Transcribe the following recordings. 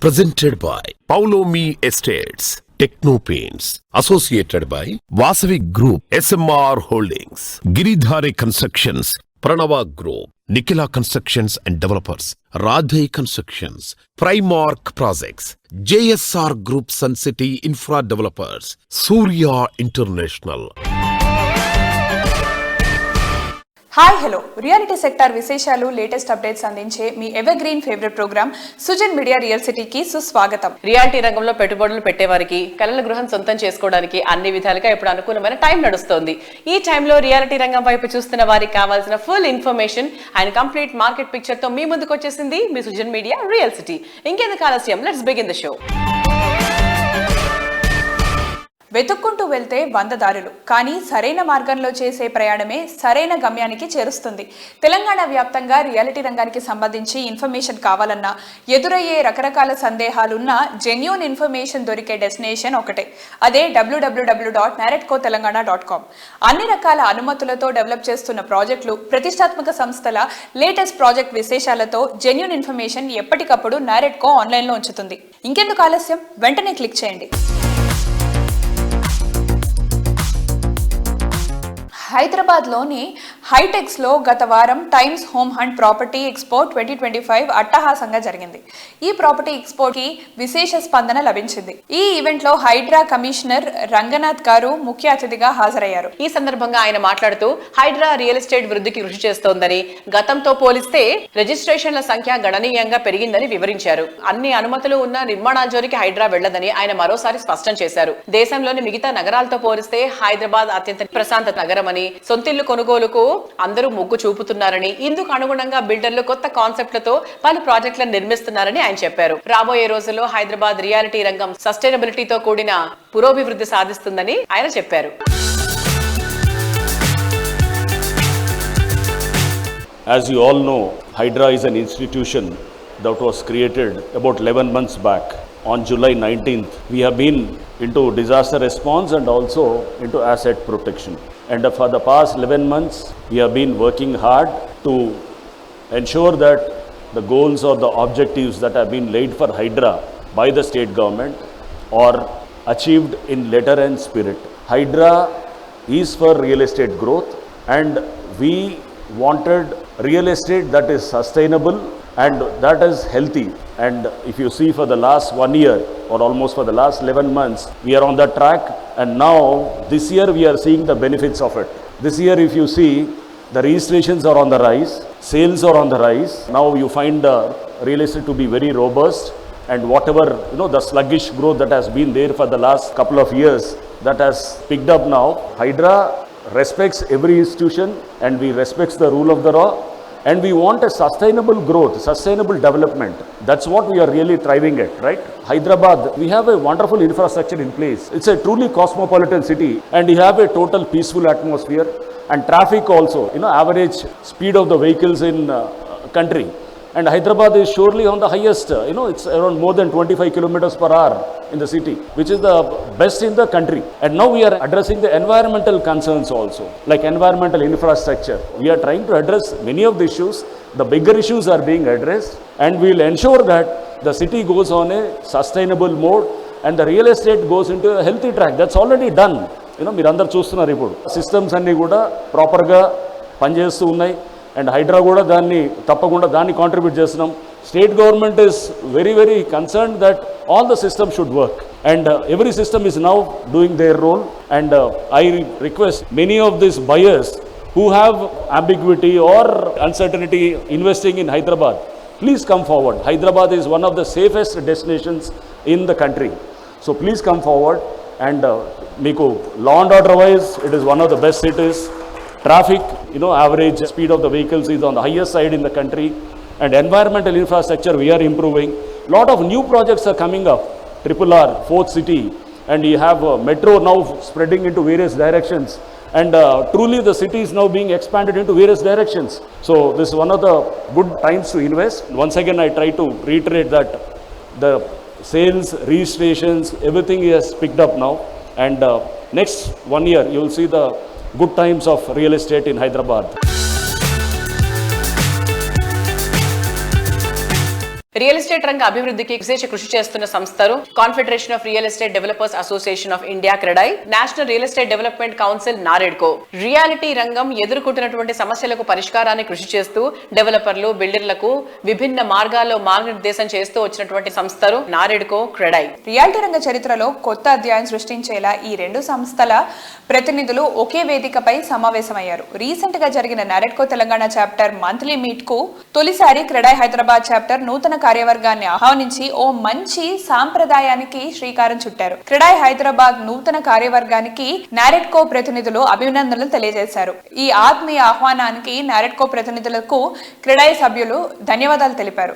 presented by Paulomi Estates, Techno Paints, associated by Vasavi Group, SMR Holdings, Giridhare Constructions, Pranava Group, Nikila Constructions and Developers, Radhe Constructions, Primark Projects, JSR Group Sun City Infra Developers, Surya International. Hi hello reality sector విశేషాలు latest updates అందించే మీ evergreen favourite programme Sujan media real సిటీకి సుస్వాగతం. Reality రంగంలో పెట్టుబడులు పెట్టేవారికి కళల గృహం సొంతం చేసుకోవడానికి అన్ని విధాలుగా ఇప్పుడు అనుకూలమైన టైం నడుస్తోంది. ఈ టైంలో రియాలిటీ రంగం వైపు చూస్తున్న వారికి కావాల్సిన full information and complete market పిక్చర్తో మీ ముందుకు వచ్చేసింది మీ సుజన్ మీడియా రియల్ సిటీ ఇంకెందుకు ఆలస్యం? లెట్స్ బిగిన్ ద షో వెతుక్కుంటూ వెళ్తే వంద దారులు. కానీ సరైన మార్గంలో చేసే ప్రయాణమే సరైన గమ్యానికి చేరుస్తుంది. తెలంగాణ వ్యాప్తంగా రియాలిటీ రంగానికి సంబంధించి ఇన్ఫర్మేషన్ కావాలన్నా ఎదురయ్యే రకరకాల సందేహాలున్న జెన్యున్ ఇన్ఫర్మేషన్ దొరికే డెస్టినేషన్ ఒకటే. అదే డబ్ల్యూడబ్ల్యూడబ్ల్యూ dot Naredco Telangana dot com అన్ని రకాల అనుమతులతో డెవలప్ చేస్తున్న ప్రాజెక్టులు ప్రతిష్టాత్మక సంస్థల లేటెస్ట్ ప్రాజెక్ట్ విశేషాలతో జెన్యున్ ఇన్ఫర్మేషన్ ఎప్పటికప్పుడు నారెట్కో ఆన్లైన్లో ఉంచుతుంది. ఇంకెందుకు ఆలస్యం? వెంటనే క్లిక్ చేయండి. హైదరాబాద్లోని హైటెక్స్లో గత వారం Times home hunt property expo twenty twenty five అట్టహాసంగా జరిగింది. ఈ ప్రాపర్టీ ఎక్స్పోకి విశేష స్పందన లభించింది. ఈ ఈవెంట్లో హైడ్రా కమిషనర్ రంగనాథ్ గారు ముఖ్య అతిథిగా హాజరయ్యారు. ఈ సందర్భంగా ఆయన మాట్లాడుతూ హైడ్రా రియల్ ఎస్టేట్ వృద్ధికి కృషి చేస్తోందని గతంతో పోలిస్తే రిజిస్ట్రేషన్ల సంఖ్య గణనీయంగా పెరిగిందని వివరించారు. అన్ని అనుమతులు ఉన్న నిర్మాణాల జోలికి హైడ్రా వెళ్ళదని ఆయన మరోసారి స్పష్టం చేశారు. దేశంలోని మిగతా నగరాలతో పోలిస్తే హైదరాబాద్ అత్యంత ప్రశాంత నగరమని సొంతిల్లు కొనుగోలుకు అందరూ మొగ్గు చూపుతున్నారని ఇందుకు అనుగుణంగా బిల్డర్లు కొత్త కాన్సెప్ట్లతో పలు ప్రాజెక్టులను నిర్మిస్తున్నారని ఆయన చెప్పారు రాబోయే రోజుల్లో హైదరాబాద్ రియాలిటీ రంగం సస్టైనబిలిటీతో కూడిన పురోభివృద్ధి సాధిస్తుందని ఆయన చెప్పారు As you all know, Hydra is an institution that was created about 11 months back. On July 19th, we have been into disaster response and also into asset protection. And for the past 11 months, we have been working hard to ensure that the goals or the objectives that have been laid for Hydra by the state government are achieved in letter and spirit. Hydra is for real estate growth and we wanted real estate that is sustainable and that is healthy. And if you see for the last one year or almost for the last 11 months, we are on that track. And now this year we are seeing the benefits of it. This year, if you see, the registrations are on the rise, sales are on the rise. Now you find uh, real estate to be very robust and whatever you know the sluggish growth that has been there for the last couple of years that has picked up now hydra respects every institution and we respects the rule of the law and we want a sustainable growth sustainable development. That's what we are really thriving at right? Hyderabad we have a wonderful infrastructure in place. It's a truly cosmopolitan city and we have a total peaceful atmosphere and traffic also. You know average speed of the vehicles in uh, country and Hyderabad is surely on the highest you know it's around more than twenty five kilometres per hour in the city which is the best in the country and now we are addressing the environmental concerns also like environmental infrastructure we are trying to address many of the issues the bigger issues are being address and will ensure that the city goes on a sustainable mode and the real estate goes in to healthy track that's already done you know మీరు అందరు చూస్తున్నారు ఇప్పుడు. Systems అన్నీ కూడా ప్రాపర్గా పనిచేస్తూ ఉన్నాయి. And HYDRAA కూడా దాన్ని తప్పకుండా దాన్ని కాంట్రిబ్యూట్ చేస్తున్నాం. State government is very very concern that all the system should work and every system is now doing their role and I request many of this buyers who have ambiguity or uncertainty investing in Hyderabad please come forward Hyderabad is one of the safest destinations in the country so please come forward and మీకు land order wise it is one of the best cities Traffic, you know, average speed of the vehicles is on the highest side in the country. And environmental infrastructure, we are improving. Lot of new projects are coming up. Triple R, fourth city, and you have uh, metro now spreading into various directions. And uh, truly, the city is now being expanded into various directions. So, this is one of the good times to invest. Once again, I try to reiterate that the sales, registrations, everything has picked up now. And uh, next one year, you will see the good times of real estate in Hyderabad. Real estate రంగ అభివృద్ధికి విశేష కృషి చేస్తున్న సంస్థలు confederation of real estate developers association of India Credai national real estate development council Naredco reality రంగం ఎదుర్కొంటున్నటువంటి సమస్యలకు పరిష్కారాన్ని కృషి చేస్తూ డెవలపర్లు బిల్డర్లకు విభిన్న మార్గాల్లో మార్గనిర్దేశం చేస్తూ వచ్చినటువంటి సంస్థలు నారెడ్కో క్రెడై రియాలిటీ రంగ చరిత్రలో కొత్త అధ్యాయం సృష్టించేలా ఈ రెండు సంస్థల ప్రతినిధులు ఒకే వేదికపై సమావేశమయ్యారు. రీసెంట్గా జరిగిన నారెడ్కో తెలంగాణ చాప్టర్ మంత్లీ మీట్కు తొలిసారి క్రెడై హైదరాబాద్ చాప్టర్ నూతన కార్యవర్గాన్ని ఆహ్వానించి ఓ మంచి సాంప్రదాయానికి శ్రీకారం చుట్టారు. క్రెడాయ్ హైదరాబాద్ నూతన కార్యవర్గానికి నారెట్కో ప్రతినిధులు అభినందనలు తెలియజేశారు. ఈ ఆత్మీయ ఆహ్వానానికి నారెట్కో ప్రతినిధులకు క్రెడాయ్ సభ్యులు ధన్యవాదాలు తెలిపారు.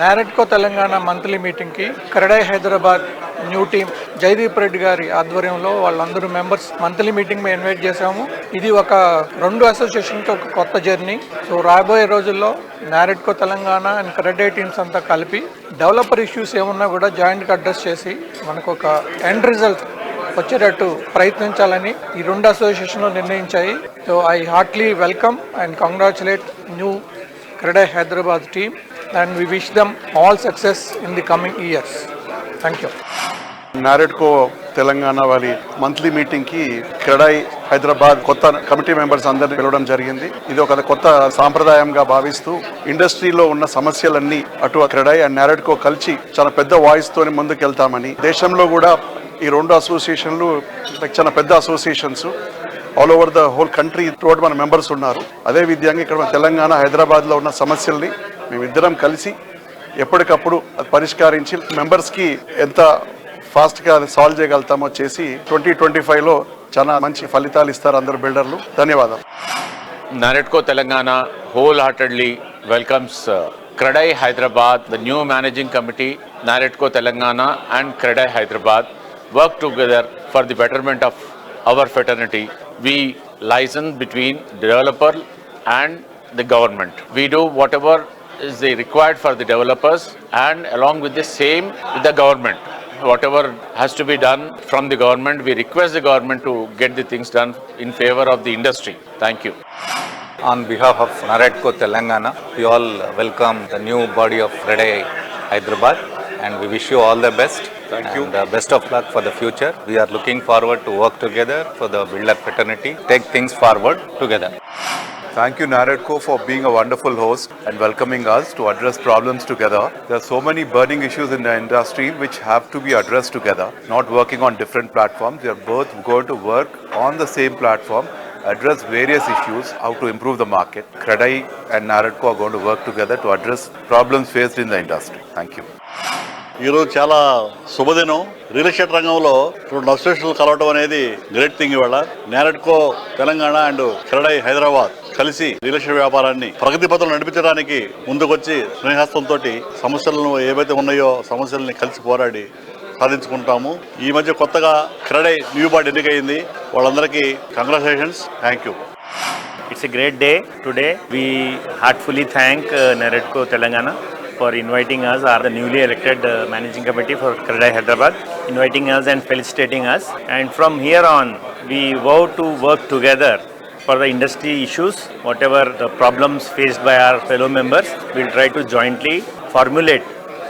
నారెడ్కో తెలంగాణ మంత్లీ మీటింగ్కి కరడై హైదరాబాద్ న్యూ టీమ్ జయదీప్ రెడ్డి గారి ఆధ్వర్యంలో వాళ్ళందరూ మెంబర్స్ మంత్లీ మీటింగ్ మేము ఇన్వైట్ చేశాము. ఇది ఒక రెండు అసోసియేషన్కి ఒక కొత్త జర్నీ సో రాబోయే రోజుల్లో నారెడ్కో తెలంగాణ అండ్ కరడై టీమ్స్ అంతా కలిపి డెవలపర్ ఇష్యూస్ ఏమున్నా కూడా జాయింట్గా అడ్రస్ చేసి మనకు ఒక ఎండ్ రిజల్ట్ వచ్చేటట్టు ప్రయత్నించాలని ఈ రెండు అసోసియేషన్లు నిర్ణయించాయి. So I heartly welcome and congratulate new Credai Hyderabad team and we wish them all success in the coming years thank you Naredco Telangana వారి మంత్లీ మీటింగ్కి హైదరాబాద్ కొత్త కమిటీ మెంబర్స్ అందరిని పిలవడం జరిగింది. ఇది ఒక కొత్త సాంప్రదాయంగా భావిస్తూ ఇండస్ట్రీలో ఉన్న సమస్యలన్నీ అటు క్రెడాయ్ అండ్ నారెడ్కో కలిసి చాలా పెద్ద వాయిస్ తోని ముందుకెళ్తామని దేశంలో కూడా ఈ రెండు అసోసియేషన్లు చాలా పెద్ద associations all over the whole country తోటి మన మెంబర్స్ ఉన్నారు. అదే విధంగా ఇక్కడ మన తెలంగాణ హైదరాబాద్లో ఉన్న సమస్యల్ని మేమిద్దరం కలిసి ఎప్పటికప్పుడు అది పరిష్కరించి మెంబర్స్కి ఎంత ఫాస్ట్గా అది సాల్వ్ చేయగలుగుతామో చేసి ట్వంటీ ట్వంటీ ఫైవ్లో చాలా మంచి ఫలితాలు ఇస్తారు అందరు బిల్డర్లు. ధన్యవాదాలు. Naredco Telangana wholeheartedly welcomes Credai Hyderabad the new managing committee Naredco Telangana and Credai Hyderabad work together for the betterment of our fraternity we license between developer and the government we do whatever is the required for the developers and along with the same with the government. Whatever has to be done from the government, we request the government to get the things done in favor of the industry. Thank you. On behalf of Naredco Telangana, we all welcome the new body of Redai Hyderabad and we wish you all the best. Thank you. And uh, best of luck for the future. We are looking forward to work together for the builder fraternity, take things forward together. Thank you, Naredco, for being a wonderful host and welcoming us to address problems together. There are so many burning issues in the industry which have to be addressed together, not working on different platforms. We are both going to work on the same platform, address various issues, how to improve the market. Kradai and Naredco are going to work together to address problems faced in the industry. Thank you. ఈరోజు చాలా శుభదినం real estate రంగంలో రెండు అసోసియేషన్లు కలవడం అనేది great thing ఇవాళ Naredco Telangana and CREDAI Hyderabad కలిసి relation వ్యాపారాన్ని ప్రగతి పథం నడిపించడానికి ముందుకొచ్చి స్నేహస్థంతో సమస్యలను ఏవైతే ఉన్నాయో సమస్యల్ని కలిసి పోరాడి సాధించుకుంటాము. ఈ మధ్య కొత్తగా క్రడై న్యూ బార్డ్ ఎన్నికైంది. వాళ్ళందరికీ congratulations thank you it's a great day today we heartfully thank Naredco Telangana for inviting us or the newly elected managing committee for Credai Hyderabad inviting us and felicitating us and from here on we vow to work together for the industry issues, whatever the problems faced by our fellow members, we'll try to jointly formulate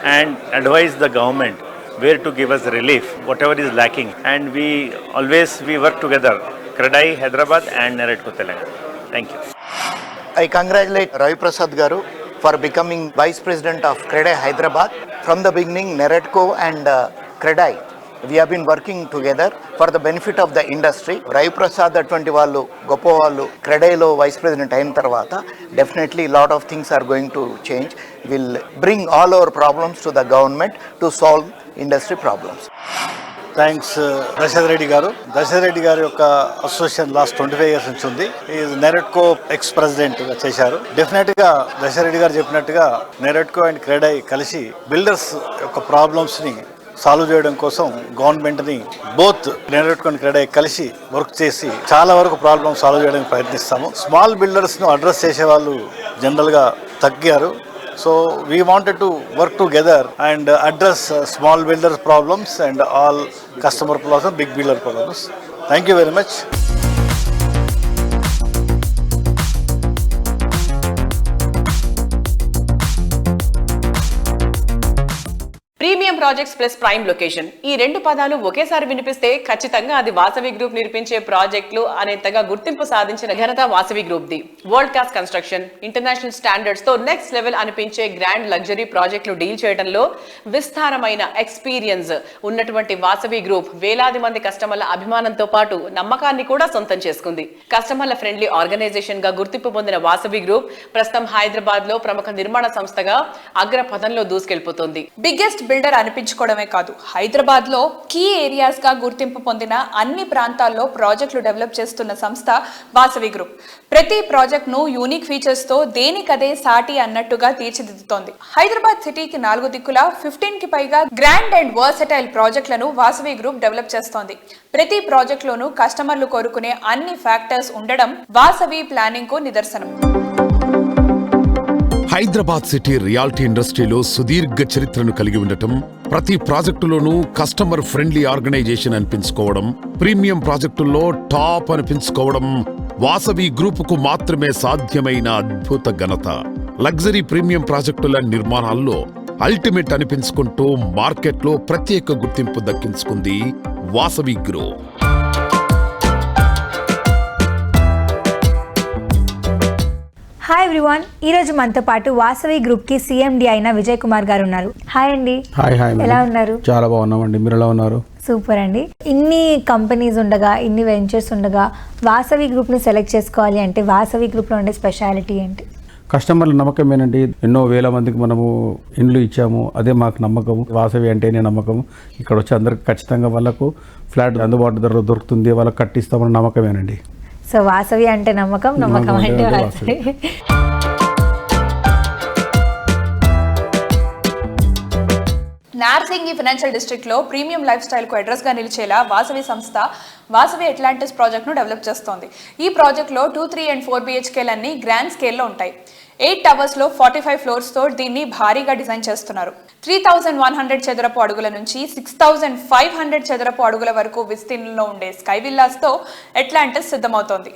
and advise the government where to give us relief, whatever is lacking. And we always we work together, Kradai Hyderabad and Naredco Telangana. Thank you. I congratulate Ravi Prasad Garu for becoming Vice President of Kredai Hyderabad. From the beginning, Neretco and uh, Credai, we have working together for the benefit of the industry industry. Ravi అటువంటి వాళ్ళు గొప్ప వాళ్ళు క్రెడైలో vice president అయిన తర్వాత definitely lot of things are going to change will bring all our problems to the government to solve industry problems thanks Dasharath Reddy garu. Dasharath Reddy గారి యొక్క association last twenty five years నుంచి ఉంది. ఈ నెరెట్కో X ప్రెసిడెంట్గా చేశారు. డెఫినెట్గా దశరథ్ రెడ్డి గారు చెప్పినట్టుగా నెరెట్కో అండ్ క్రెడై కలిసి బిల్డర్స్ యొక్క ప్రాబ్లమ్స్ని సాల్వ్ చేయడం కోసం గవర్నమెంట్ని బోత్ నెరవేర్చుకొని క్రీడ కలిసి వర్క్ చేసి చాలా వరకు ప్రాబ్లమ్ సాల్వ్ చేయడానికి ప్రయత్నిస్తాము స్మాల్ బిల్డర్స్ను అడ్రస్ చేసే వాళ్ళు జనరల్గా తగ్గారు so we wanted to work together and address small builders problems and all customer problems big builder problems thank you very much projects plus prime location ఈ రెండు పదాలు ఒకేసారి వినిపిస్తే ఖచ్చితంగా అది వాసవి గ్రూప్ నిర్మించే ప్రాజెక్టులు అనేంతగా గుర్తింపు సాధించిన ఘనత Vasavi group the. World class construction international స్టాండర్డ్స్తో నెక్స్ట్ లెవెల్ అనిపించే గ్రాండ్ లగ్జరీ ప్రాజెక్టులు డీల్ చేయడంలో విస్తారమైన ఎక్స్పీరియన్స్ ఉన్నటువంటి వాసవి గ్రూప్ వేలాది మంది కస్టమర్ల అభిమానంతో పాటు నమ్మకాన్ని కూడా సొంతం చేసుకుంది. కస్టమర్ల ఫ్రెండ్లీ ఆర్గనైజేషన్గా గుర్తింపు పొందిన వాసవి గ్రూప్ ప్రస్తుతం హైదరాబాద్లో ప్రముఖ నిర్మాణ సంస్థగా అగ్ర పదంలో దూసుకెళ్ళిపోతుంది బిగ్గెస్ట్ బిల్డర్ కనిపించుకోవడమే కాదు. హైదరాబాద్లో కీ ఏరియాస్గా గుర్తింపు పొందిన అన్ని ప్రాంతాల్లో ప్రాజెక్టులు డెవలప్ చేస్తున్న సంస్థ వాసవి గ్రూప్. ప్రతి ప్రాజెక్ట్ను యూనిక్ ఫీచర్స్తో దేనికదే సాటి అన్నట్టుగా తీర్చిదిద్దుతోంది. హైదరాబాద్ సిటీకి నాలుగు దిక్కుల ఫిఫ్టీన్కి పైగా గ్రాండ్ అండ్ వర్సటైల్ ప్రాజెక్టులను వాసవి గ్రూప్ డెవలప్ చేస్తోంది. ప్రతి ప్రాజెక్ట్ లోనూ కస్టమర్లు కోరుకునే అన్ని ఫ్యాక్టర్స్ ఉండడం వాసవి ప్లానింగ్కు నిదర్శనం. హైదరాబాద్ సిటీ రియాలిటీ ఇండస్ట్రీలో సుదీర్ఘ చరిత్రను కలిగి ఉండటం ప్రతి ప్రాజెక్టులోనూ కస్టమర్ ఫ్రెండ్లీ ఆర్గనైజేషన్ అనిపించుకోవడం ప్రీమియం ప్రాజెక్టుల్లో టాప్ అనిపించుకోవడం వాసవి గ్రూపుకు మాత్రమే సాధ్యమైన అద్భుత ఘనత. లగ్జరీ ప్రీమియం ప్రాజెక్టుల నిర్మాణాల్లో అల్టిమేట్ అనిపించుకుంటూ మార్కెట్లో ప్రత్యేక గుర్తింపు దక్కించుకుంది వాసవి గ్రూప్. హాయ్ ఎవ్రీవన్ ఈరోజు మనతో పాటు వాసవి గ్రూప్కి సిఎండి అయిన విజయ్ కుమార్ గారు ఉన్నారు. హాయ్ అండి. హాయ్ హాయ్ ఎలా ఉన్నారు? చాలా బాగున్నామండి. మీరు ఎలా ఉన్నారు? సూపర్ అండి. ఇన్ని కంపెనీస్ ఉండగా ఇన్ని వెంచర్స్ ఉండగా వాసవి గ్రూప్ని సెలెక్ట్ చేసుకోవాలి అంటే వాసవి గ్రూప్లో ఉండే స్పెషాలిటీ ఏంటి? కస్టమర్ల నమ్మకమేనండి ఎన్నో వేల మందికి మనము ఇండ్లు ఇచ్చాము. అదే మాకు నమ్మకం. వాసవి అంటేనే నమ్మకం. ఇక్కడ వచ్చి అందరికి ఖచ్చితంగా వాళ్ళకు ఫ్లాట్ అందుబాటు ధరలో దొరుకుతుంది. వాళ్ళకి కట్టిస్తామన్న నమ్మకమేనండి సో వాసవి అంటే నమ్మకం నమ్మకం అంటే వాసవి. నార్సింగి ఫైనాన్షియల్ డిస్ట్రిక్ట్లో ప్రీమియం లైఫ్ స్టైల్కు అడ్రస్గా నిలిచేలా వాసవి సంస్థ వాసవి అట్లాంటిస్ ప్రాజెక్ట్ను డెవలప్ చేస్తోంది. ఈ ప్రాజెక్ట్లో టూ త్రీ అండ్ ఫోర్ బిహెచ్కేలన్నీ గ్రాండ్ స్కేల్లో ఉంటాయి. ఎయిట్ టవర్స్లో ఫార్టీ ఫైవ్ ఫ్లోర్స్తో దీన్ని భారీగా డిజైన్ చేస్తున్నారు. త్రీ థౌజండ్ వన్ హండ్రెడ్ చదరపు అడుగుల నుంచి సిక్స్ థౌజండ్ ఫైవ్ హండ్రెడ్ చదరపు అడుగుల వరకు విస్తీర్ణంలో ఉండే స్కై విల్లాస్తో అట్లాంటిస్ సిద్ధమవుతోంది.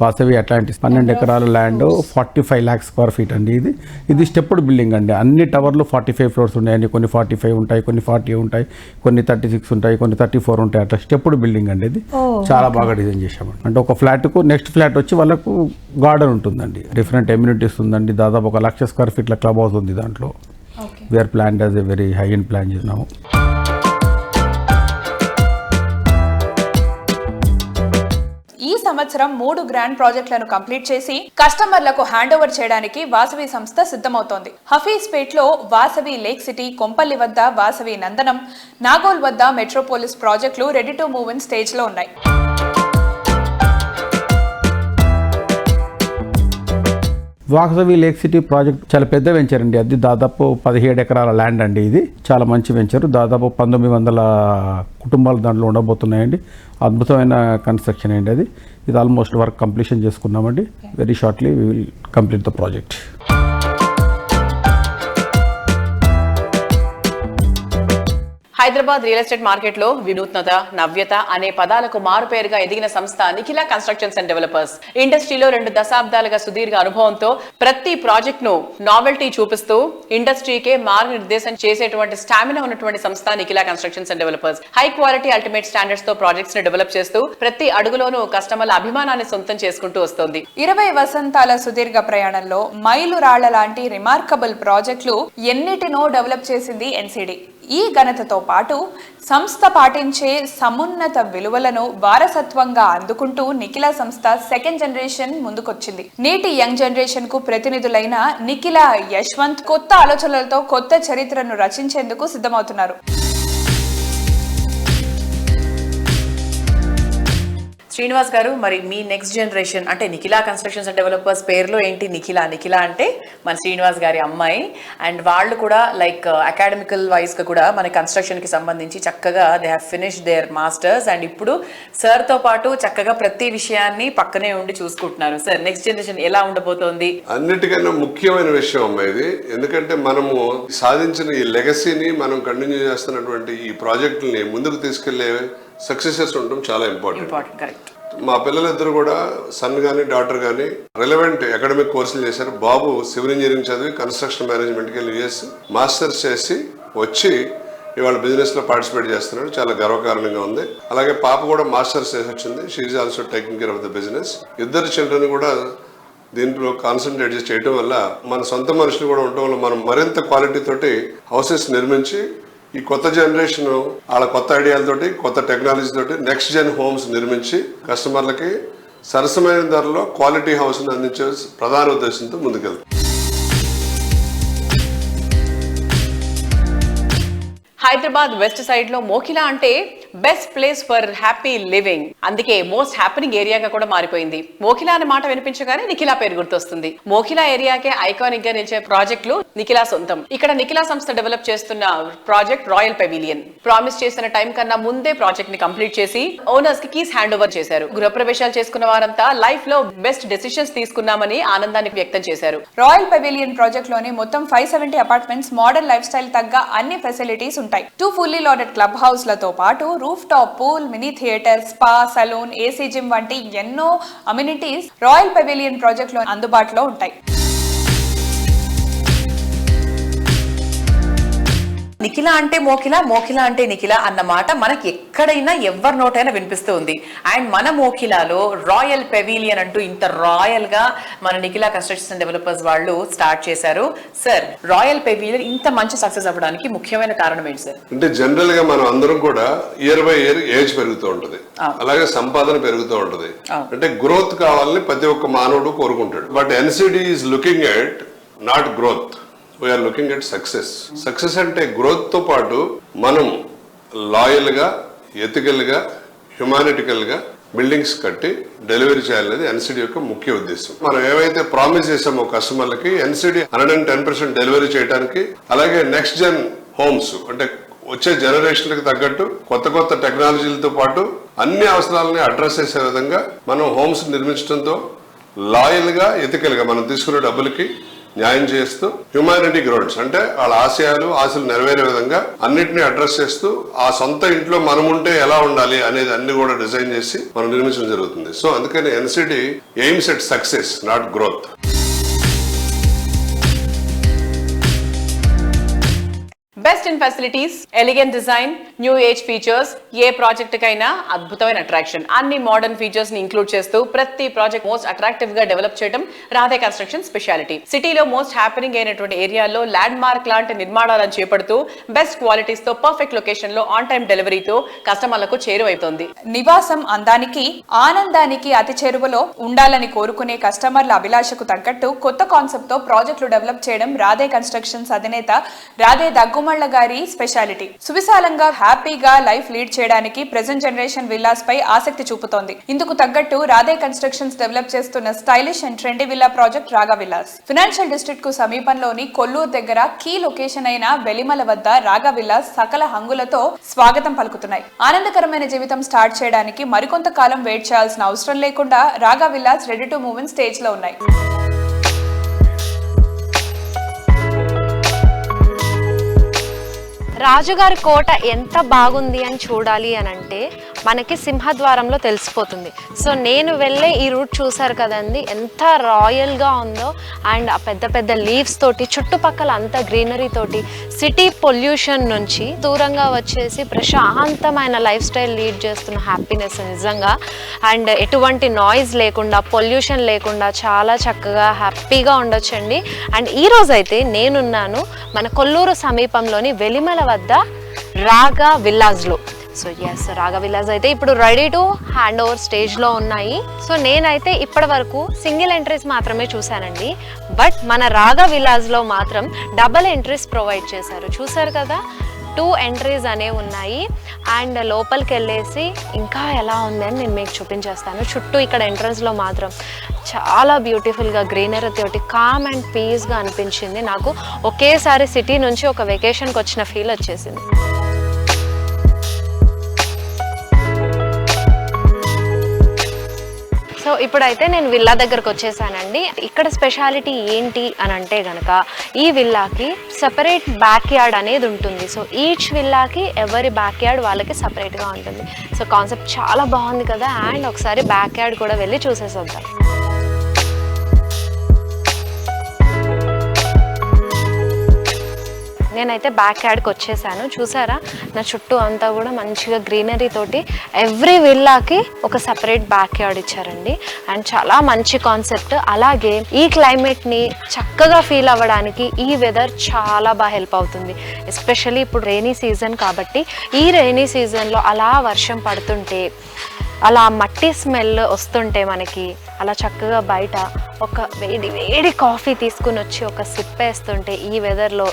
వాసవి అట్లాంటిస్. పన్నెండు ఎకరాల land forty five lakhs square feet అండి ఇది. ఇది స్టెప్డ్ బిల్డింగ్ అండి. అన్ని టవర్లు ఫార్టీ ఫైవ్ ఫ్లోర్స్ ఉన్నాయండి. కొన్ని ఫార్టీ ఫైవ్ ఉంటాయి కొన్ని ఫార్టీ ఉంటాయి కొన్ని థర్టీ సిక్స్ ఉంటాయి కొన్ని థర్టీ ఫోర్ ఉంటాయి. అట్లా స్టెప్డ్ బిల్డింగ్ అండి ఇది. చాలా బాగా డిజైన్ చేశామండి. అంటే ఒక ఫ్లాట్కు నెక్స్ట్ ఫ్లాట్ వచ్చి వాళ్ళకు గార్డెన్ ఉంటుందండి. డిఫరెంట్ ఎమ్యూనిటీస్ ఉందండి. దాదాపు ఒక లక్ష స్క్వేర్ ఫీట్ల క్లబ్ హౌస్ ఉంది దాంట్లో. We are plan as a very high and plan చేసినాము ఈ సంవత్సరం మూడు గ్రాండ్ ప్రాజెక్టులను కంప్లీట్ చేసి కస్టమర్లకు హ్యాండ్ ఓవర్ చేయడానికి వాసవి సంస్థ సిద్ధమవుతోంది. హఫీజ్ పేట్లో వాసవి లేక్ సిటీ కొంపల్లి వద్ద వాసవి నందనం నాగోల్ వద్ద మెట్రోపోలిస్ ప్రాజెక్టులు రెడీ టు మూవ్ ఇన్ స్టేజ్లో ఉన్నాయి. వాసవి లేక్ సిటీ ప్రాజెక్ట్ చాలా పెద్ద వెంచర్ అండి. అది దాదాపు పదిహేడు ఎకరాల ల్యాండ్ అండి ఇది. చాలా మంచి వెంచర్. దాదాపు పంతొమ్మిది వందల కుటుంబాలు దాంట్లో ఉండబోతున్నాయండి. అద్భుతమైన కన్స్ట్రక్షన్ అండి అది. ఇది ఆల్మోస్ట్ వర్క్ కంప్లీషన్ చేసుకున్నామండి. Very shortly we will complete the project Hyderabad real estate మార్కెట్లో వినూత్నత నవ్యత అనే పదాలకు మారుపేరుగా ఎదిగిన సంస్థ నిఖిల కన్స్ట్రక్షన్స్ అండ్ డెవలపర్స్. ఇండస్ట్రీలో రెండు దశాబ్దాలుగా సుదీర్ఘ అనుభవంతో ప్రతి ప్రాజెక్ట్ను నావెల్టీ చూపిస్తూ ఇండస్ట్రీకే మార్గనిర్దేశం చేసేటువంటి స్టామినా ఉన్నటువంటి సంస్థ Nikhila constructions and developers. High quality ultimate స్టాండర్డ్స్తో ప్రాజెక్ట్స్ని డెవలప్ చేస్తూ ప్రతి అడుగులోనూ కస్టమర్ల అభిమానాన్ని సొంతం చేసుకుంటూ వస్తోంది. ఇరవై వసంతాల సుదీర్ఘ ప్రయాణంలో మైలురాళ్ళ లాంటి రిమార్కబుల్ ప్రాజెక్టులు ఎన్నిటినో డెవలప్ చేసింది ఎన్సిడి. ఈ ఘనతతో పాటు సంస్థ పాటించే సమున్నత విలువలను వారసత్వంగా అందుకుంటూ నిఖిల సంస్థ సెకండ్ జనరేషన్ ముందుకొచ్చింది. నేటి యంగ్ జనరేషన్కు ప్రతినిధులైన నిఖిల యశ్వంత్ కొత్త ఆలోచనలతో కొత్త చరిత్రను రచించేందుకు సిద్ధమవుతున్నారు. శ్రీనివాస్ గారు మరి మీ నెక్స్ట్ జనరేషన్ అంటే నిఖిలా కన్స్ట్రక్షన్స్ అండ్ డెవలపర్స్ పేరులో ఏంటి? నిఖిలా నిఖిలా అంటే మన శ్రీనివాస్ గారి అమ్మాయి. అండ్ వాళ్ళు కూడా లైక్ అకాడమికల్ వైజ్గా కూడా మన కన్స్ట్రక్షన్కి సంబంధించి చక్కగా they have finish their masters and ఇప్పుడు సార్తో పాటు చక్కగా ప్రతి విషయాన్ని పక్కనే ఉండి చూసుకుంటున్నారు. సార్ నెక్స్ట్ జనరేషన్ ఎలా ఉండబోతోంది? అన్నిటికన్నా ముఖ్యమైన విషయం అమ్మాయి ఇది. ఎందుకంటే మనము సాధించిన ఈ లెగసీని మనం కంటిన్యూ చేస్తున్నటువంటి ఈ ప్రాజెక్టుల్ని ముందుకు తీసుకెళ్ళే సక్సెసెస్ ఉండడం చాలా ఇంపార్టెంట్ ఇంపార్టెంట్ కరెక్ట్ మా పిల్లలిద్దరు కూడా సన్ కానీ డాటర్ కానీ రిలవెంట్ అకాడమిక్ కోర్సులు చేశారు. బాబు సివిల్ ఇంజనీరింగ్ చదివి కన్స్ట్రక్షన్ మేనేజ్మెంట్కి వెళ్ళి యూఎస్ మాస్టర్స్ చేసి వచ్చి ఇవాళ బిజినెస్లో పార్టిసిపేట్ చేస్తున్నాడు. చాలా గర్వకారణంగా ఉంది. అలాగే పాప కూడా మాస్టర్స్ చేసి వచ్చింది. She's also taking care of the business ఇద్దరు చిల్డ్రన్ కూడా దీంట్లో కాన్సన్ట్రేట్ చేసి చేయటం వల్ల మన సొంత మనుషులు కూడా ఉండటం వల్ల మనం మరింత క్వాలిటీ తోటి హౌసెస్ నిర్మించి ఈ కొత్త జనరేషన్ వాళ్ళ కొత్త ఐడియాలతోటి కొత్త టెక్నాలజీ తోటి నెక్స్ట్ జెన్ హోమ్స్ నిర్మించి కస్టమర్లకి సరసమైన ధరలో క్వాలిటీ హౌస్ని అందించే ప్రధాన ఉద్దేశంతో ముందుకెళ్తాం. హైదరాబాద్ వెస్ట్ సైడ్లో మోకిలా అంటే best place for happy living అందుకే మోస్ట్ హ్యాపెనింగ్ ఏరియాగా కూడా మారిపోయింది. మోకిలా అనే మాట వినిపించగానే నిఖిలా పేరు గుర్తొస్తుంది. మోకిలా ఏరియాకే ఐకానిక్గా నిలిచే ప్రాజెక్టులు నిఖిలా సొంతం. ఇక్కడ నిఖిలా సంస్థ డెవలప్ చేస్తున్న ప్రాజెక్ట్ రాయల్ పెవిలియన్ ప్రామిస్ చేసిన టైం కన్నా ముందే ప్రాజెక్ట్ని కంప్లీట్ చేసి ఓనర్స్కి కీస్ హ్యాండ్ ఓవర్ చేశారు. గృహప్రవేశాలు చేసుకున్న వారంతా లైఫ్లో బెస్ట్ డెసిషన్స్ తీసుకున్నామని ఆనందాన్ని వ్యక్తం చేశారు. రాయల్ పెవిలియన్ ప్రాజెక్ట్లోని మొత్తం five seventy apartments modern lifestyle తగ్గ అన్ని ఫెసిలిటీస్ ఉంటాయి. టూ ఫుల్లీ లోడెడ్ క్లబ్ హౌస్లతో పాటు rooftop pool mini theatre spa salon AC gym వంటి ఎన్నో అమ్యూనిటీస్ రాయల్ పెవిలియన్ ప్రాజెక్ట్లో అందుబాటులో ఉంటాయి. నిఖిల అంటే మోకిల మోకిల అంటే నిఖిల అన్న మాట మనకి ఎక్కడైనా ఎవరి నోటైనా వినిపిస్తూ ఉంది. అండ్ మన మోకిలాలో రాయల్ పెవిలియన్ అంటూ ఇంత రాయల్గా మన నిఖిల కన్స్ట్రక్షన్ డెవలపర్స్ వాళ్ళు స్టార్ట్ చేశారు. సార్ రాయల్ పెవిలియన్ ఇంత మంచి సక్సెస్ అవ్వడానికి ముఖ్యమైన కారణం ఏంటి సార్? అంటే జనరల్గా మనం అందరం కూడా ఇయర్ బై ఇయర్ ఏజ్ పెరుగుతూ ఉంటది. అలాగే సంపాదన పెరుగుతూ ఉంటది. అంటే గ్రోత్ కావాలని ప్రతి ఒక్క మానవుడు కోరుకుంటాడు. But NCD is looking at not growth we are looking at success success అంటే గ్రోత్తో పాటు మనం లాయల్గా ఎథికల్గా హ్యుమానిటికల్గా బిల్డింగ్స్ కట్టి డెలివరీ చేయాలనేది ఎన్సిడి యొక్క ముఖ్య ఉద్దేశం. మనం ఏవైతే ప్రామిస్ చేసామో కస్టమర్లకి NCD hundred and ten percent delivery చేయడానికి అలాగే నెక్స్ట్ జెన్ హోమ్స్ అంటే వచ్చే జనరేషన్లకు తగ్గట్టు కొత్త కొత్త టెక్నాలజీలతో పాటు అన్ని అవసరాలని అడ్రస్ చేసే విధంగా మనం హోమ్స్ నిర్మించడంతో లాయల్గా ఎథికల్గా మనం తీసుకునే డబ్బులకి న్యాయం చేస్తూ హ్యుమానిటీ గ్రౌండ్స్ అంటే వాళ్ళ ఆశయాలు ఆశలు నెరవేరే విధంగా అన్నిటిని అడ్రస్ చేస్తూ ఆ సొంత ఇంట్లో మనం ఉంటే ఎలా ఉండాలి అనేది అన్ని కూడా డిజైన్ చేసి మనం నిర్మించడం జరుగుతుంది. సో అందుకని NCD aims at success not growth. Construction facilities elegant design new age features A project కైనా అద్భుతమైన అట్రాక్షన్ అన్ని మోడర్న్ ఫీచర్స్ని ఇంక్లూడ్ చేస్తూ ప్రతి ప్రాజెక్ట్ మోస్ట్ అట్రాక్టివ్గా డెవలప్ చేయడం రాధే కన్స్ట్రక్షన్ స్పెషాలిటీ సిటీలో మోస్ట్ హ్యాపెనింగ్ అయినటువంటి ఏరియాల్లో ల్యాండ్ మార్క్ లాంటి నిర్మాణాలను చేపడుతూ బెస్ట్ క్వాలిటీస్తో పర్ఫెక్ట్ లొకేషన్లో ఆన్ టైం డెలివరీతో కస్టమర్లకు చేరువైతోంది. నివాసం అందానికి ఆనందానికి అతి చేరువలో ఉండాలని కోరుకునే కస్టమర్ల అభిలాషకు తగ్గట్టు కొత్త కాన్సెప్ట్తో ప్రాజెక్టులు డెవలప్ చేయడం రాధే కన్స్ట్రక్షన్స్ అధినేత రాధే దగ్గుమళ్ళ గారి స్పెషాలిటీ. సువిశాలంగా హ్యాపీగా లైఫ్ లీడ్ చేయడానికి ప్రెసెంట్ జనరేషన్ విల్లాస్ పై ఆసక్తి చూపుతోంది. ఇందుకు తగ్గట్టు రాధే కన్స్ట్రక్షన్స్ డెవలప్ చేస్తున్న stylish and trendy villa project Raaga villas financial డిస్ట్రిక్ట్కు సమీపంలోని కొల్లూరు దగ్గర కీ లొకేషన్ అయిన వెలిమల వద్ద రాగా విల్లాస్ సకల హంగులతో స్వాగతం పలుకుతున్నాయి. ఆనందకరమైన జీవితం స్టార్ట్ చేయడానికి మరికొంత కాలం వెయిట్ చేయాల్సిన అవసరం లేకుండా Raaga villas ready to move in స్టేజ్లో ఉన్నాయి. రాజుగారి కోట ఎంత బాగుంది అని చూడాలి అని అంటే మనకి సింహద్వారంలో తెలిసిపోతుంది. సో నేను వెళ్ళే ఈ రూట్ చూసారు కదండి ఎంత రాయల్గా ఉందో. అండ్ ఆ పెద్ద పెద్ద లీవ్స్ తోటి చుట్టుపక్కల అంత గ్రీనరీ తోటి సిటీ పొల్యూషన్ నుంచి దూరంగా వచ్చేసి ప్రశాంతమైన లైఫ్ స్టైల్ లీడ్ చేస్తున్న హ్యాపీనెస్ నిజంగా. అండ్ ఎటువంటి నాయిస్ లేకుండా పొల్యూషన్ లేకుండా చాలా చక్కగా హ్యాపీగా ఉండొచ్చండి. అండ్ ఈరోజైతే నేనున్నాను మన కొల్లూరు సమీపంలోని వెలిమల వద్ద రాగా విల్లాజ్లో. సో ఎస్ రాగా అయితే ఇప్పుడు రెడీ టు హ్యాండ్ ఓవర్ స్టేజ్లో ఉన్నాయి. సో నేనైతే ఇప్పటి వరకు సింగిల్ ఎంట్రీస్ మాత్రమే చూశానండి. బట్ మన రాగ విల్లాజ్లో మాత్రం డబల్ ఎంట్రీస్ ప్రొవైడ్ చేశారు. చూసారు కదా? టూ ఎంట్రీస్ అనేవి ఉన్నాయి. అండ్ లోపలికి వెళ్ళేసి ఇంకా ఎలా ఉంది అని నేను మీకు చూపించేస్తాను. చుట్టూ ఇక్కడ ఎంట్రన్స్లో మాత్రం చాలా బ్యూటిఫుల్గా గ్రీనరీ తోటి కామ్ అండ్ పీస్గా అనిపించింది. నాకు ఒకేసారి సిటీ నుంచి ఒక వెకేషన్కి వచ్చిన ఫీల్ వచ్చేసింది. సో ఇప్పుడైతే నేను విల్లా దగ్గరకు వచ్చేసానండి. ఇక్కడ స్పెషాలిటీ ఏంటి అని అంటే గనక ఈ విల్లాకి సపరేట్ బ్యాక్ యార్డ్ అనేది ఉంటుంది. సో ఈచ్ విల్లాకి ఎవరి బ్యాక్ యార్డ్ వాళ్ళకి సపరేట్గా ఉంటుంది. సో కాన్సెప్ట్ చాలా బాగుంది కదా. అండ్ ఒకసారి బ్యాక్ యార్డ్ కూడా వెళ్ళి చూసేసొద్దాం. నేనైతే బ్యాక్ యార్డ్కి వచ్చేసాను. చూసారా? నా చుట్టూ అంతా కూడా మంచిగా గ్రీనరీ తోటి ఎవ్రీ విల్లాకి ఒక సపరేట్ బ్యాక్ యార్డ్ ఇచ్చారండి. అండ్ చాలా మంచి కాన్సెప్ట్ అలాగే ఈ క్లైమేట్ని చక్కగా ఫీల్ అవ్వడానికి ఈ వెదర్ చాలా బాగా హెల్ప్ అవుతుంది. ఎస్పెషల్లీ ఇప్పుడు రెయినీ సీజన్ కాబట్టి ఈ రెయినీ సీజన్లో అలా వర్షం పడుతుంటే అలా మట్టి స్మెల్ వస్తుంటే మనకి అలా చక్కగా బయట ఒక వేడి వేడి కాఫీ తీసుకుని వచ్చి ఒక సిప్ వేస్తుంటే ఈ వెదర్లో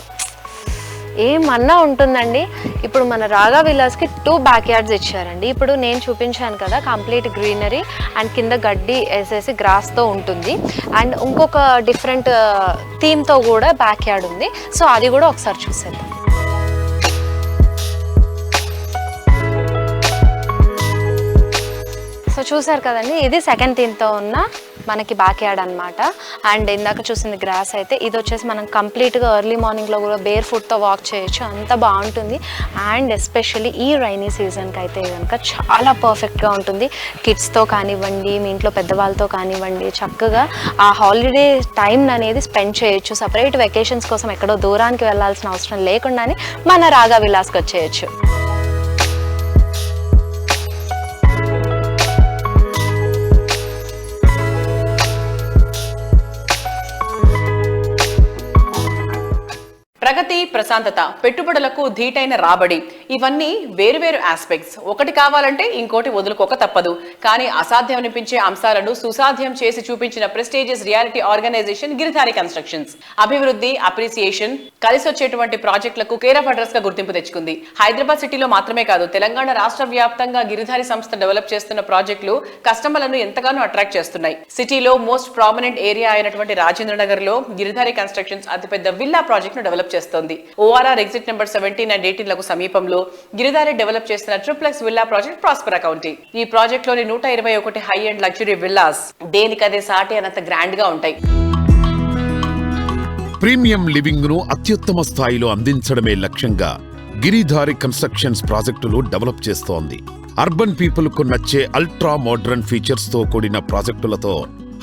ఏమన్నా ఉంటుందండి. ఇప్పుడు మన రాగా విలాస్కి టూ బ్యాక్ యార్డ్స్ ఇచ్చారండి. ఇప్పుడు నేను చూపించాను కదా కంప్లీట్ గ్రీనరీ అండ్ కింద గడ్డి వేసేసి గ్రాస్తో ఉంటుంది. అండ్ ఇంకొక డిఫరెంట్ థీమ్తో కూడా బ్యాక్ యార్డ్ ఉంది. సో అది కూడా ఒకసారి చూసేద్దాం. సో చూసారు కదండి ఇది సెకండ్ థీమ్తో ఉన్న మనకి బ్యాక్ యార్డ్ అనమాట అండ్ ఇందాక చూసింది గ్రాస్ అయితే ఇది వచ్చేసి మనం కంప్లీట్గా ఎర్లీ మార్నింగ్లో కూడా బేర్ ఫుట్తో వాక్ చేయొచ్చు. అంత బాగుంటుంది. అండ్ ఎస్పెషల్లీ ఈ రైనీ సీజన్కి అయితే కనుక చాలా పర్ఫెక్ట్గా ఉంటుంది. కిడ్స్తో కానివ్వండి మీ ఇంట్లో పెద్దవాళ్ళతో కానివ్వండి చక్కగా ఆ హాలిడే టైం అనేది స్పెండ్ చేయొచ్చు. సపరేట్ వెకేషన్స్ కోసం ఎక్కడో దూరానికి వెళ్ళాల్సిన అవసరం లేకుండానే మన రాగా విలాస్కి వచ్చేయచ్చు. ప్రగతి ప్రశాంతత పెట్టుబడులకు ధీటైన రాబడి. ఇవన్నీ వేరువేరు ఆస్పెక్ట్స్ ఒకటి కావాలంటే ఇంకోటి వదులుకోక తప్పదు. కానీ అసాధ్యం అనిపించే అంశాలను సుసాధ్యం చేసి చూపించిన prestigious reality organisation Giridhari constructions అభివృద్ధి అప్రిసియేషన్ కలిసి వచ్చేటువంటి ప్రాజెక్టులకు కేర్ ఆఫ్ అడ్రస్గా గుర్తింపు తెచ్చుకుంది. హైదరాబాద్ సిటీలో మాత్రమే కాదు తెలంగాణ రాష్ట్ర వ్యాప్తంగా గిరిధారి సంస్థ డెవలప్ చేస్తున్న ప్రాజెక్టులు కస్టమర్లను ఎంతగానో అట్రాక్ట్ చేస్తున్నాయి. సిటీలో మోస్ట్ ప్రామినెంట్ ఏరియా అయినటువంటి రాజేంద్ర నగర్లో గిరిధారి కన్స్ట్రక్షన్స్ అతిపెద్ద విల్లా ప్రాజెక్ట్ను డెవలప్ చేస్తోంది. ORR exit number seventeen and ఎయిటీన్లకు సమీపంలో గిరిధారి డెవలప్ చేస్తున్న triplex villa project prosper county. ఈ ప్రాజెక్ట్లోని నూట ఇరవై ఒకటి హై అండ్ లగ్జరీ విల్లాస్ దేనికదే సాటి అనంత గ్రాండ్గా ఉంటాయి. ప్రీమియం లివింగ్ను అత్యుత్తమ స్థాయిలో అందించడమే లక్ష్యంగా గిరిధారి కన్స్ట్రక్షన్స్ ప్రాజెక్టులు డెవలప్ చేస్తోంది. అర్బన్ పీపుల్కు నచ్చే అల్ట్రా మోడ్రన్ ఫీచర్స్తో కూడిన ప్రాజెక్టులతో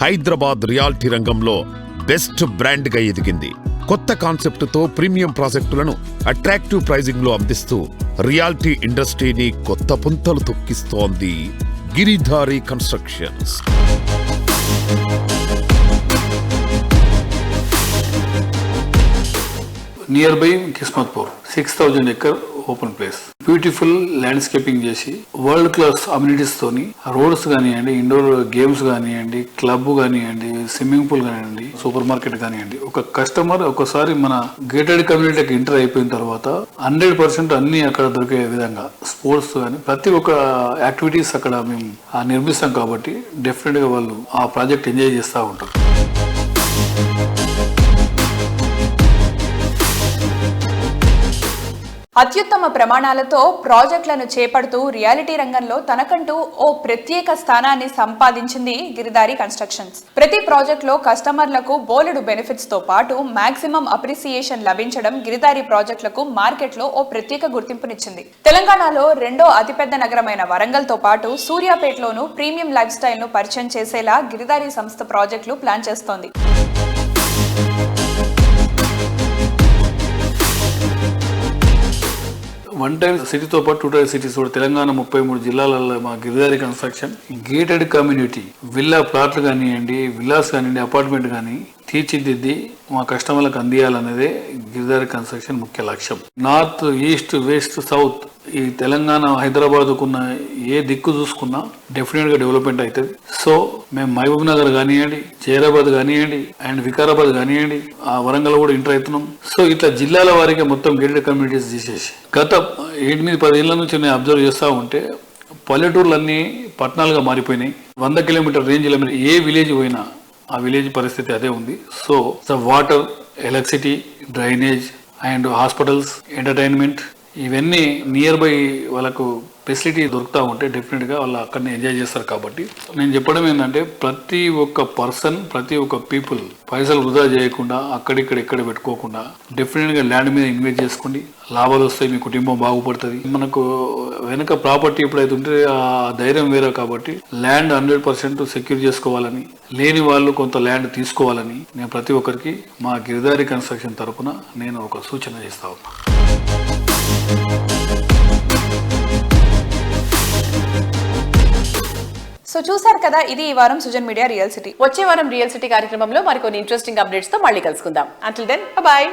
హైదరాబాద్ రియాలిటీ రంగంలో బెస్ట్ బ్రాండ్గా ఎదిగింది. కొత్త కాన్సెప్టుతో ప్రీమియం ప్రాజెక్టులను అట్రాక్టివ్ ప్రైజింగ్లో అందిస్తూ రియాలిటీ ఇండస్ట్రీని కొత్త పుంతలు తొక్కిస్తోంది Giridhari constructions. Nearby Kismatpur six thousand acre open place beautiful landscaping చేసి వరల్డ్ క్లాస్ అమ్యూనిటీస్ తోని రోడ్స్ కానివ్వండి ఇండోర్ గేమ్స్ కానివ్వండి క్లబ్ కానివ్వండి స్విమ్మింగ్ పూల్ కానివ్వండి సూపర్ మార్కెట్ కానివ్వండి ఒక కస్టమర్ ఒకసారి మన గేటెడ్ కమ్యూనిటీకి ఎంటర్ అయిపోయిన తర్వాత హండ్రెడ్ పర్సెంట్ అన్ని అక్కడ దొరికే విధంగా స్పోర్ట్స్ కానీ ప్రతి ఒక్క యాక్టివిటీస్ అక్కడ మేము ఆ నిర్మిస్తాం కాబట్టి డెఫినెట్గా వాళ్ళు ఆ ప్రాజెక్ట్ ఎంజాయ్ చేస్తూ ఉంటారు. అత్యుత్తమ ప్రమాణాలతో ప్రాజెక్టులను చేపడుతూ రియాలిటీ రంగంలో తనకంటూ ఓ ప్రత్యేక స్థానాన్ని సంపాదించింది గిరిదారి కన్స్ట్రక్షన్స్. ప్రతి ప్రాజెక్టులో కస్టమర్లకు బోలెడు బెనిఫిట్స్తో పాటు మాక్సిమం అప్రిసియేషన్ లభించడం గిరిదారి ప్రాజెక్టులకు మార్కెట్లో ఓ ప్రత్యేక గుర్తింపునిచ్చింది. తెలంగాణలో రెండో అతిపెద్ద నగరమైన వరంగల్తో పాటు సూర్యాపేటలోనూ ప్రీమియం లైఫ్ స్టైల్ను పరిచయం చేసేలా గిరిదారి సంస్థ ప్రాజెక్టులు ప్లాన్ చేస్తోంది. వన్ టైం సిటీతో పాటు టూ టైర్ సిటీస్ కూడా. తెలంగాణ ముప్పై మూడు జిల్లాలలో మా Giridari construction gated community villa ప్లాట్లు కానివ్వండి విల్లాస్ కానివ్వండి అపార్ట్మెంట్ కానీ తీర్చిదిద్ది మా కస్టమర్లకు అందియాలన్నదే గిరిదారి కన్స్ట్రక్షన్ ముఖ్య లక్ష్యం. నార్త్ ఈస్ట్ వెస్ట్ సౌత్ ఈ తెలంగాణ హైదరాబాద్కున్న ఏ దిక్కు చూసుకున్నా డెఫినెట్గా డెవలప్మెంట్ అవుతుంది. సో మేము మహబూబ్ నగర్ కానివ్వండి జైరాబాద్ కానివ్వండి అండ్ వికారాబాద్ కానివ్వండి ఆ వరంగల్ కూడా ఎంటర్ అవుతున్నాం. సో ఇట్లా జిల్లాల వారికి మొత్తం గేటెడ్ కమ్యూనిటీస్ తీసేసి గత ఎనిమిది పదేళ్ళ నుంచి నేను అబ్జర్వ్ చేస్తూ ఉంటే పల్లెటూర్లన్నీ పట్టణాలుగా మారిపోయినాయి. వంద కిలోమీటర్ రేంజ్లో మీరు ఏ విలేజ్ పోయినా ఆ విలేజ్ పరిస్థితి అదే ఉంది. So the water electricity drainage and hospitals entertainment ఇవన్నీ నియర్ బై వాళ్ళకు ఫెసిలిటీ దొరుకుతూ ఉంటే డెఫినెట్గా వాళ్ళు అక్కడనే ఎంజాయ్ చేస్తారు కాబట్టి. నేను చెప్పడం ఏంటంటే ప్రతి ఒక్క పర్సన్ ప్రతి ఒక్క పీపుల్ పైసలు వృధా చేయకుండా అక్కడిక్కడ ఎక్కడ పెట్టుకోకుండా డెఫినెట్గా ల్యాండ్ మీద ఇన్వెస్ట్ చేసుకోండి. లాభాలు వస్తాయి మీ కుటుంబం బాగుపడుతుంది. మనకు వెనక ప్రాపర్టీ ఎప్పుడైతే ఉంటే ఆ ధైర్యం వేరే కాబట్టి ల్యాండ్ హండ్రెడ్ పర్సెంట్ సెక్యూర్ చేసుకోవాలని లేని వాళ్ళు కొంత ల్యాండ్ తీసుకోవాలని నేను ప్రతి ఒక్కరికి మా గిరిదారి కన్స్ట్రక్షన్ తరపున నేను ఒక సూచన చేస్తా ఉన్నాను సో చూసారు కదా ఇది ఈ వారం సుజన్ మీడియా రియల్ సిటీ. వచ్చే వారం రియల్ సిటీ కార్యక్రమంలో మరికొన్ని ఇంట్రెస్టింగ్ అప్డేట్స్తో మళ్ళీ కలుసుకుందాం. Until then bye